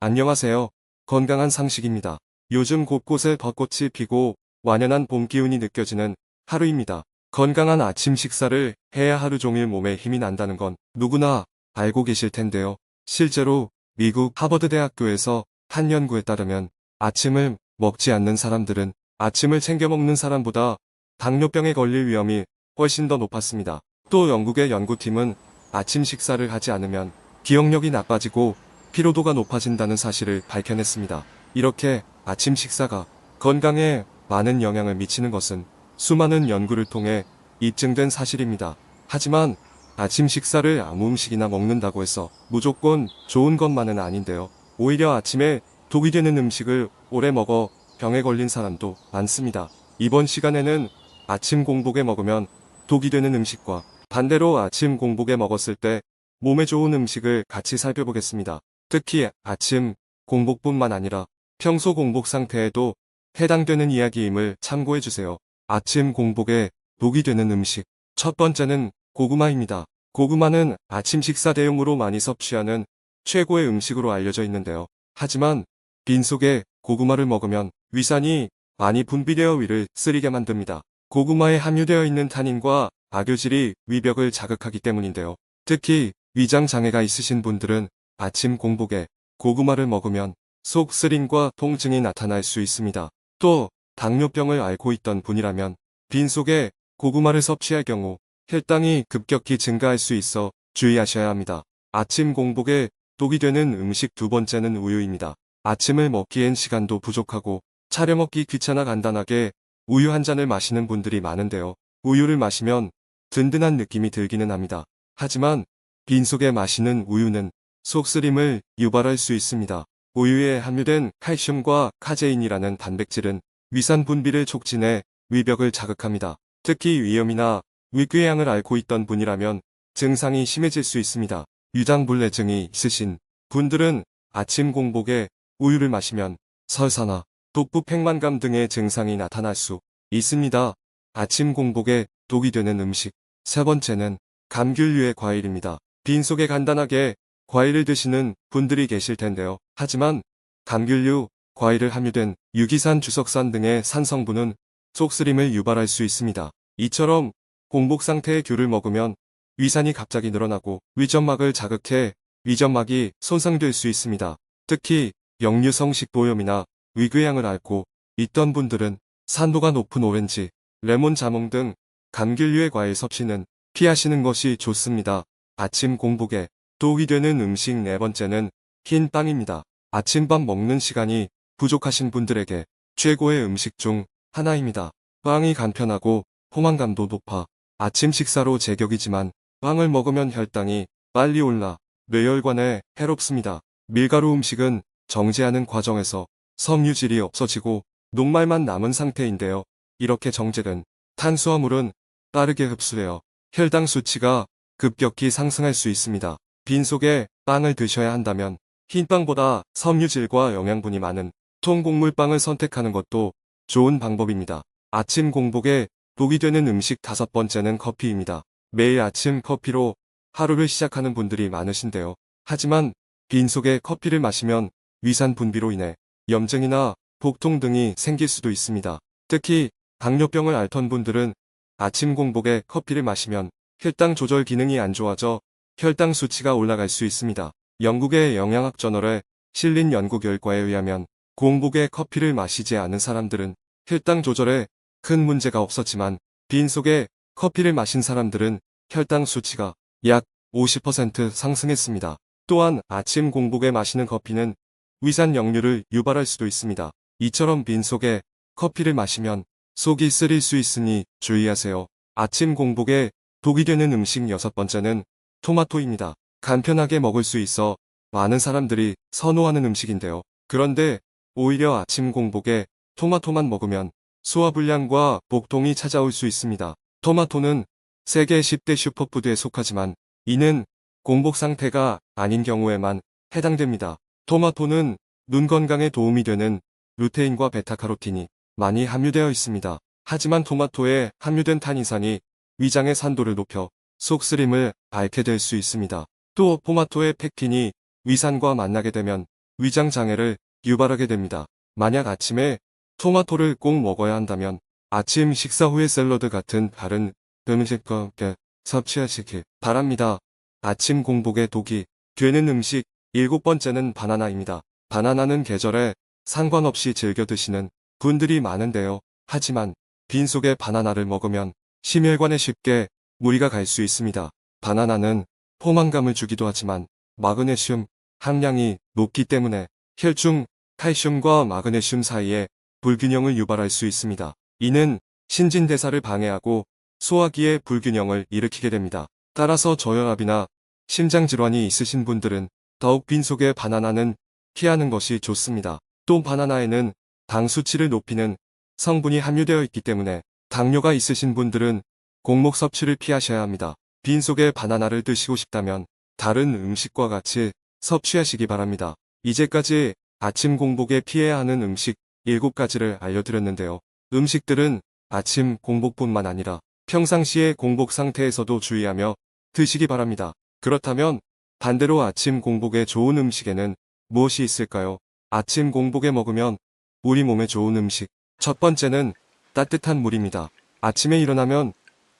안녕하세요. 건강한 상식입니다. 요즘 곳곳에 벚꽃이 피고 완연한 봄 기운이 느껴지는 하루입니다. 건강한 아침 식사를 해야 하루 종일 몸에 힘이 난다는 건 누구나 알고 계실 텐데요. 실제로 미국 하버드 대학교에서 한 연구에 따르면 아침을 먹지 않는 사람들은 아침을 챙겨 먹는 사람보다 당뇨병에 걸릴 위험이 훨씬 더 높았습니다. 또 영국의 연구팀은 아침 식사를 하지 않으면 기억력이 나빠지고 피로도가 높아진다는 사실을 밝혀냈습니다. 이렇게 아침 식사가 건강에 많은 영향을 미치는 것은 수많은 연구를 통해 입증된 사실입니다. 하지만 아침 식사를 아무 음식이나 먹는다고 해서 무조건 좋은 것만은 아닌데요. 오히려 아침에 독이 되는 음식을 오래 먹어 병에 걸린 사람도 많습니다. 이번 시간에는 아침 공복에 먹으면 독이 되는 음식과 반대로 아침 공복에 먹었을 때 몸에 좋은 음식을 같이 살펴보겠습니다. 특히 아침 공복뿐만 아니라 평소 공복 상태에도 해당되는 이야기임을 참고해 주세요. 아침 공복에 독이 되는 음식. 첫 번째는 고구마입니다. 고구마는 아침 식사 대용으로 많이 섭취하는 최고의 음식으로 알려져 있는데요. 하지만 빈속에 고구마를 먹으면 위산이 많이 분비되어 위를 쓰리게 만듭니다. 고구마에 함유되어 있는 탄닌과 악유질이 위벽을 자극하기 때문인데요. 특히 위장 장애가 있으신 분들은 아침 공복에 고구마를 먹으면 속 쓰림과 통증이 나타날 수 있습니다. 또 당뇨병을 앓고 있던 분이라면 빈속에 고구마를 섭취할 경우 혈당이 급격히 증가할 수 있어 주의하셔야 합니다. 아침 공복에 독이 되는 음식 두 번째는 우유입니다. 아침을 먹기엔 시간도 부족하고 차려 먹기 귀찮아 간단하게 우유 한 잔을 마시는 분들이 많은데요. 우유를 마시면 든든한 느낌이 들기는 합니다. 하지만 빈속에 마시는 우유는 속쓰림을 유발할 수 있습니다. 우유에 함유된 칼슘과 카제인이라는 단백질은 위산 분비를 촉진해 위벽을 자극합니다. 특히 위염이나 위궤양을 앓고 있던 분이라면 증상이 심해질 수 있습니다. 유당불내증이 있으신 분들은 아침 공복에 우유를 마시면 설사나 독부 팽만감 등의 증상이 나타날 수 있습니다. 아침 공복에 독이 되는 음식. 세 번째는 감귤류의 과일입니다. 빈속에 간단하게 과일을 드시는 분들이 계실 텐데요. 하지만 감귤류, 과일을 함유된 유기산 주석산 등의 산성분은 속쓰림을 유발할 수 있습니다. 이처럼 공복 상태의 귤을 먹으면 위산이 갑자기 늘어나고 위점막을 자극해 위점막이 손상될 수 있습니다. 특히 역류성 식도염이나 위궤양을 앓고 있던 분들은 산도가 높은 오렌지, 레몬 자몽 등 감귤류의 과일 섭취는 피하시는 것이 좋습니다. 아침 공복에 독이 되는 음식 네 번째는 흰 빵입니다. 아침밥 먹는 시간이 부족하신 분들에게 최고의 음식 중 하나입니다. 빵이 간편하고 포만감도 높아 아침 식사로 제격이지만 빵을 먹으면 혈당이 빨리 올라 뇌혈관에 해롭습니다. 밀가루 음식은 정제하는 과정에서 섬유질이 없어지고 녹말만 남은 상태인데요. 이렇게 정제된 탄수화물은 빠르게 흡수되어 혈당 수치가 급격히 상승할 수 있습니다. 빈속에 빵을 드셔야 한다면 흰빵보다 섬유질과 영양분이 많은 통곡물빵을 선택하는 것도 좋은 방법입니다. 아침 공복에 독이 되는 음식 다섯 번째는 커피입니다. 매일 아침 커피로 하루를 시작하는 분들이 많으신데요. 하지만 빈속에 커피를 마시면 위산 분비로 인해 염증이나 복통 등이 생길 수도 있습니다. 특히 당뇨병을 앓던 분들은 아침 공복에 커피를 마시면 혈당 조절 기능이 안 좋아져 혈당 수치가 올라갈 수 있습니다. 영국의 영양학 저널에 실린 연구 결과에 의하면 공복에 커피를 마시지 않은 사람들은 혈당 조절에 큰 문제가 없었지만 빈 속에 커피를 마신 사람들은 혈당 수치가 약 50% 상승했습니다. 또한 아침 공복에 마시는 커피는 위산 역류를 유발할 수도 있습니다. 이처럼 빈 속에 커피를 마시면 속이 쓰릴 수 있으니 주의하세요. 아침 공복에 독이 되는 음식 여섯 번째는 토마토입니다. 간편하게 먹을 수 있어 많은 사람들이 선호하는 음식인데요. 그런데 오히려 아침 공복에 토마토만 먹으면 소화불량과 복통이 찾아올 수 있습니다. 토마토는 세계 10대 슈퍼푸드에 속하지만 이는 공복 상태가 아닌 경우에만 해당됩니다. 토마토는 눈 건강에 도움이 되는 루테인과 베타카로틴이 많이 함유되어 있습니다. 하지만 토마토에 함유된 탄이산이 위장의 산도를 높여 속쓰림을 앓게 될 수 있습니다. 또 토마토의 펙틴이 위산과 만나게 되면 위장 장애를 유발하게 됩니다. 만약 아침에 토마토를 꼭 먹어야 한다면 아침 식사 후에 샐러드 같은 다른 음식과 함께 섭취하시길 바랍니다. 아침 공복에 독이 되는 음식 일곱 번째는 바나나입니다. 바나나는 계절에 상관없이 즐겨 드시는 분들이 많은데요. 하지만 빈속에 바나나를 먹으면 심혈관에 쉽게 무리가 갈 수 있습니다. 바나나는 포만감을 주기도 하지만 마그네슘 함량이 높기 때문에 혈중 칼슘과 마그네슘 사이에 불균형을 유발할 수 있습니다. 이는 신진대사를 방해하고 소화기의 불균형을 일으키게 됩니다. 따라서 저혈압이나 심장질환이 있으신 분들은 더욱 빈속에 바나나는 피하는 것이 좋습니다. 또 바나나에는 당 수치를 높이는 성분이 함유되어 있기 때문에 당뇨가 있으신 분들은 곡목 섭취를 피하셔야 합니다. 빈속에 바나나를 드시고 싶다면 다른 음식과 같이 섭취하시기 바랍니다. 이제까지 아침 공복에 피해야 하는 음식 7가지를 알려드렸는데요. 음식들은 아침 공복뿐만 아니라 평상시의 공복 상태에서도 주의하며 드시기 바랍니다. 그렇다면 반대로 아침 공복에 좋은 음식에는 무엇이 있을까요? 아침 공복에 먹으면 우리 몸에 좋은 음식. 첫 번째는 따뜻한 물입니다. 아침에 일어나면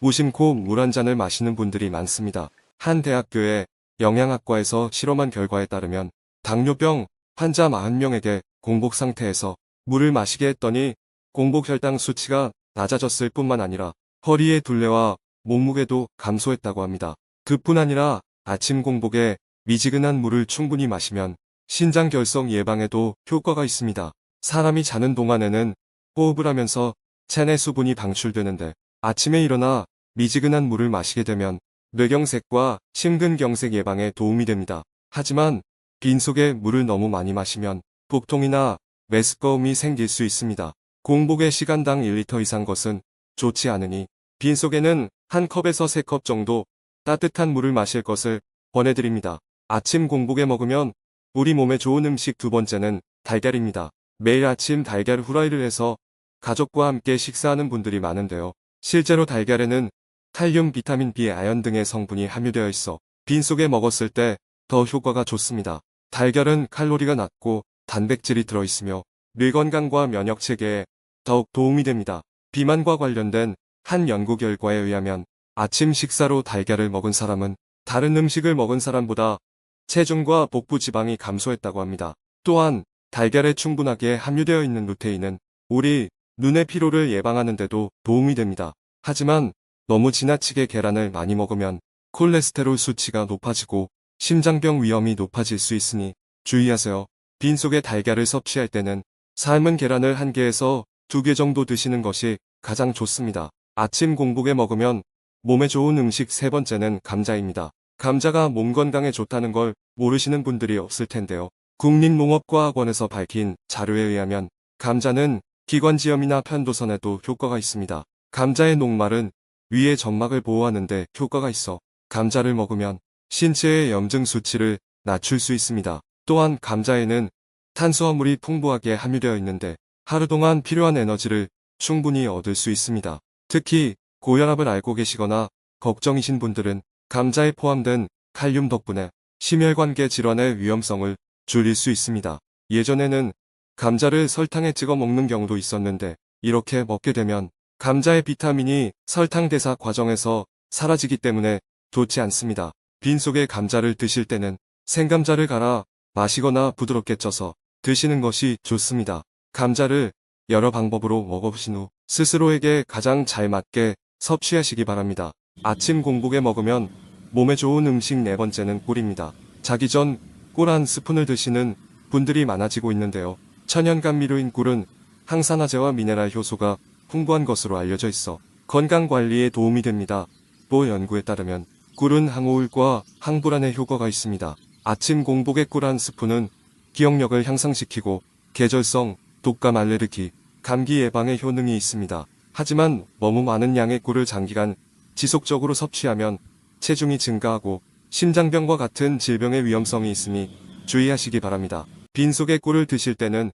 무심코 물 한 잔을 마시는 분들이 많습니다. 한 대학교의 영양학과에서 실험한 결과에 따르면 당뇨병 환자 40명에게 공복 상태에서 물을 마시게 했더니 공복 혈당 수치가 낮아졌을 뿐만 아니라 허리의 둘레와 몸무게도 감소했다고 합니다. 그뿐 아니라 아침 공복에 미지근한 물을 충분히 마시면 신장 결석 예방에도 효과가 있습니다. 사람이 자는 동안에는 호흡을 하면서 체내 수분이 방출되는데 아침에 일어나 미지근한 물을 마시게 되면 뇌경색과 심근경색 예방에 도움이 됩니다. 하지만 빈속에 물을 너무 많이 마시면 복통이나 메스꺼움이 생길 수 있습니다. 공복에 시간당 1리터 이상 것은 좋지 않으니 빈속에는 한 컵에서 3컵 정도 따뜻한 물을 마실 것을 권해드립니다. 아침 공복에 먹으면 우리 몸에 좋은 음식 두 번째는 달걀입니다. 매일 아침 달걀 후라이를 해서 가족과 함께 식사하는 분들이 많은데요. 실제로 달걀에는 칼륨, 비타민 B, 아연 등의 성분이 함유되어 있어 빈속에 먹었을 때 더 효과가 좋습니다. 달걀은 칼로리가 낮고 단백질이 들어있으며 뇌 건강과 면역 체계에 더욱 도움이 됩니다. 비만과 관련된 한 연구 결과에 의하면 아침 식사로 달걀을 먹은 사람은 다른 음식을 먹은 사람보다 체중과 복부 지방이 감소했다고 합니다. 또한 달걀에 충분하게 함유되어 있는 루테인은 우리 눈의 피로를 예방하는 데도 도움이 됩니다. 하지만 너무 지나치게 계란을 많이 먹으면 콜레스테롤 수치가 높아지고 심장병 위험이 높아질 수 있으니 주의하세요. 빈속에 달걀을 섭취할 때는 삶은 계란을 한 개에서 두 개 정도 드시는 것이 가장 좋습니다. 아침 공복에 먹으면 몸에 좋은 음식 세 번째는 감자입니다. 감자가 몸 건강에 좋다는 걸 모르시는 분들이 없을 텐데요. 국립농업과학원에서 밝힌 자료에 의하면 감자는 기관지염이나 편도선에도 효과가 있습니다. 감자의 녹말은 위의 점막을 보호하는데 효과가 있어 감자를 먹으면 신체의 염증 수치를 낮출 수 있습니다. 또한 감자에는 탄수화물이 풍부하게 함유되어 있는데 하루 동안 필요한 에너지를 충분히 얻을 수 있습니다. 특히 고혈압을 앓고 계시거나 걱정이신 분들은 감자에 포함된 칼륨 덕분에 심혈관계 질환의 위험성을 줄일 수 있습니다. 예전에는 감자를 설탕에 찍어 먹는 경우도 있었는데 이렇게 먹게 되면 감자의 비타민이 설탕 대사 과정에서 사라지기 때문에 좋지 않습니다. 빈속에 감자를 드실 때는 생감자를 갈아 마시거나 부드럽게 쪄서 드시는 것이 좋습니다. 감자를 여러 방법으로 먹어보신 후 스스로에게 가장 잘 맞게 섭취하시기 바랍니다. 아침 공복에 먹으면 몸에 좋은 음식 네 번째는 꿀입니다. 자기 전 꿀 한 스푼을 드시는 분들이 많아지고 있는데요. 천연감 미료인 꿀은 항산화제와 미네랄 효소가 풍부한 것으로 알려져 있어 건강 관리에 도움이 됩니다. 또 연구에 따르면 꿀은 항우울과 항불안에 효과가 있습니다. 아침 공복에 꿀 한 스푼은 기억력을 향상시키고 계절성, 독감 알레르기, 감기 예방에 효능이 있습니다. 하지만 너무 많은 양의 꿀을 장기간 지속적으로 섭취하면 체중이 증가하고 심장병과 같은 질병의 위험성이 있으니 주의하시기 바랍니다. 빈속에 꿀을 드실 때는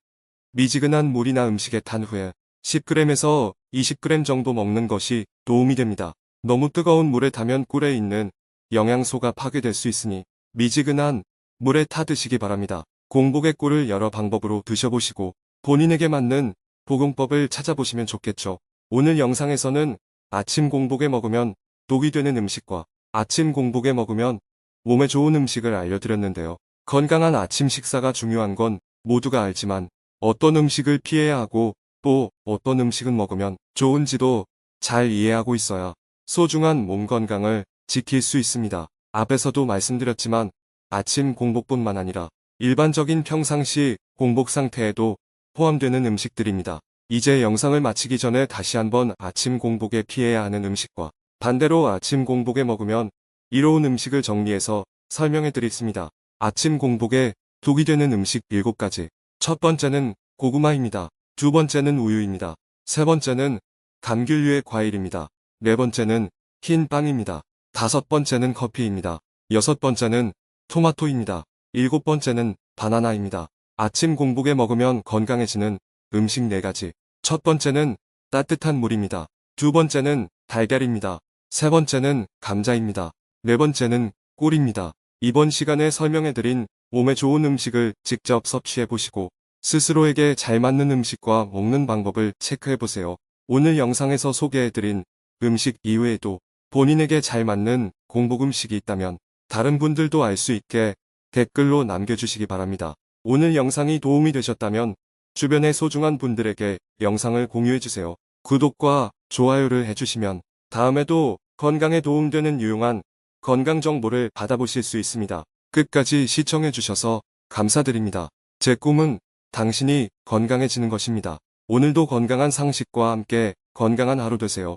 미지근한 물이나 음식에 탄 후에 10g에서 20g 정도 먹는 것이 도움이 됩니다. 너무 뜨거운 물에 타면 꿀에 있는 영양소가 파괴될 수 있으니 미지근한 물에 타 드시기 바랍니다. 공복의 꿀을 여러 방법으로 드셔보시고 본인에게 맞는 복용법을 찾아보시면 좋겠죠. 오늘 영상에서는 아침 공복에 먹으면 독이 되는 음식과 아침 공복에 먹으면 몸에 좋은 음식을 알려드렸는데요. 건강한 아침 식사가 중요한 건 모두가 알지만 어떤 음식을 피해야 하고 또 어떤 음식은 먹으면 좋은지도 잘 이해하고 있어야 소중한 몸 건강을 지킬 수 있습니다. 앞에서도 말씀드렸지만 아침 공복뿐만 아니라 일반적인 평상시 공복 상태에도 포함되는 음식들입니다. 이제 영상을 마치기 전에 다시 한번 아침 공복에 피해야 하는 음식과 반대로 아침 공복에 먹으면 이로운 음식을 정리해서 설명해 드리겠습니다. 아침 공복에 독이 되는 음식 7가지. 첫 번째는 고구마입니다. 두 번째는 우유입니다. 세 번째는 감귤류의 과일입니다. 네 번째는 흰 빵입니다. 다섯 번째는 커피입니다. 여섯 번째는 토마토입니다. 일곱 번째는 바나나입니다. 아침 공복에 먹으면 건강해지는 음식 4가지. 첫 번째는 따뜻한 물입니다. 두 번째는 달걀입니다. 세 번째는 감자입니다. 네 번째는 꿀입니다. 이번 시간에 설명해드린 몸에 좋은 음식을 직접 섭취해보시고 스스로에게 잘 맞는 음식과 먹는 방법을 체크해보세요. 오늘 영상에서 소개해드린 음식 이외에도 본인에게 잘 맞는 공복 음식이 있다면 다른 분들도 알 수 있게 댓글로 남겨주시기 바랍니다. 오늘 영상이 도움이 되셨다면 주변의 소중한 분들에게 영상을 공유해주세요. 구독과 좋아요를 해주시면 다음에도 건강에 도움되는 유용한 건강 정보를 받아보실 수 있습니다. 끝까지 시청해주셔서 감사드립니다. 제 꿈은 당신이 건강해지는 것입니다. 오늘도 건강한 상식과 함께 건강한 하루 되세요.